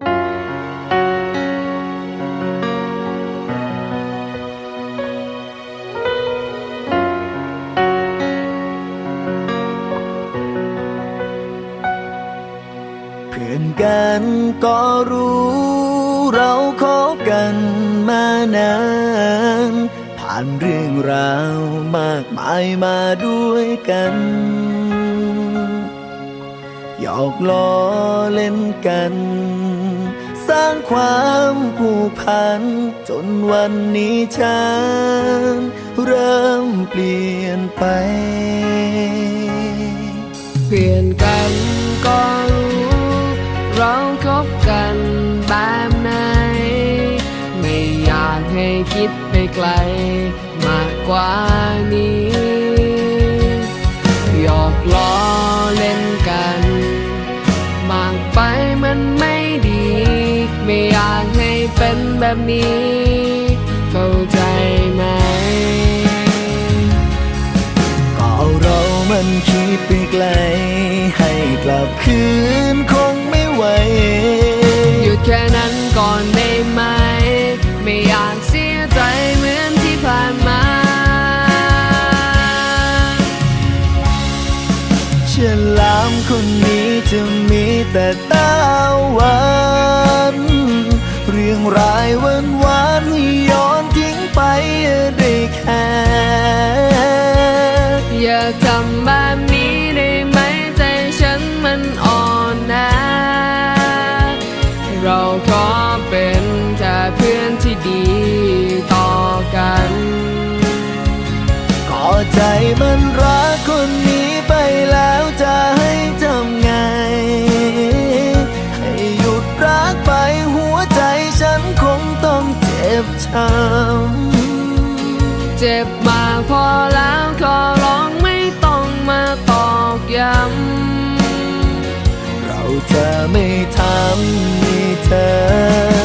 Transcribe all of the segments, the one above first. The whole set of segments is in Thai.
เพื่อนกันก็รู้เราคบกันมานาน ผ่านเรื่องราวมากมายมาด้วยกันหยอกล้อเล่นกัน ร้างความผูกพัน จนวันนี้ฉันเริ่มเปลี่ยนไป เปลี่ยนกันก็รู้เราคบกันแบบไหน ไม่อยากให้คิดไปไกล มากกว่านี้ แบบนี้ เข้าใจไหม ก็เรามันคิดไปไกล ให้กลับคืนคงไม่ไหว หยุดแค่นั้นก่อนได้ไหม ไม่อยากเสียใจเหมือนที่ผ่านมา ฉลามคนนี้จะมีแต่ตาหวาน รื่องรายวันวานให้ย้อนทิ้งไปได้แค่อย่าทำแบบนี้ได้ไหมใจฉันมันอ่อนนะ เราขอเป็นแค่เพื่อนที่ดีต่อกันก็ใจมันรักคนนี้ไปแล้ว บช้ำเจ็บมากพอแล้วขอร้องไม่ต้องมาตอกย้ำเราจะไม่ทำให้เธอ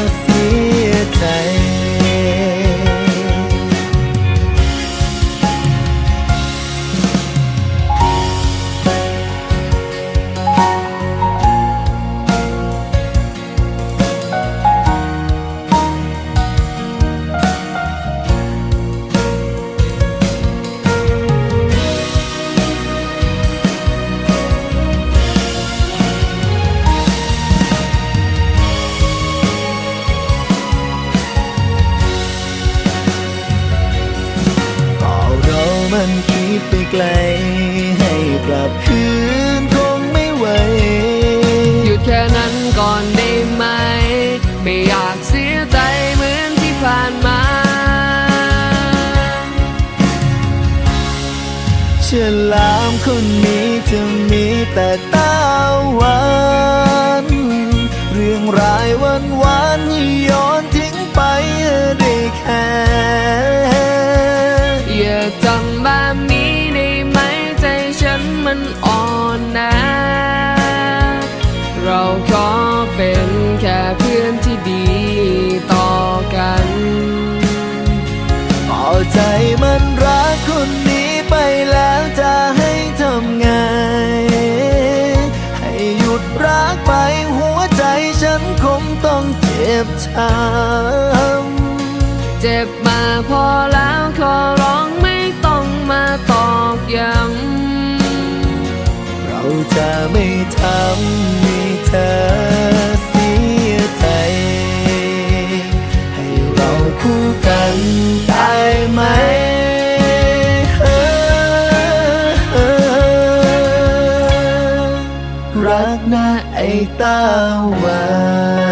ไปไกล ให้กลับคืนคงไม่ไหว หยุดแค่นั้นก่อนได้ไหม ไม่อยากเสียใจเหมือนที่ผ่านมา ฉลามคนนี้จะมีแต่ตา จ็บช้ำเจ็บมาพอแล้วขอร้องไม่ต้องมาตอกย้ำเราจะไม่ทำให้เธอเสียใจ ให้เราคู่กันได้ไหมรักนะไอ้ตาหวาน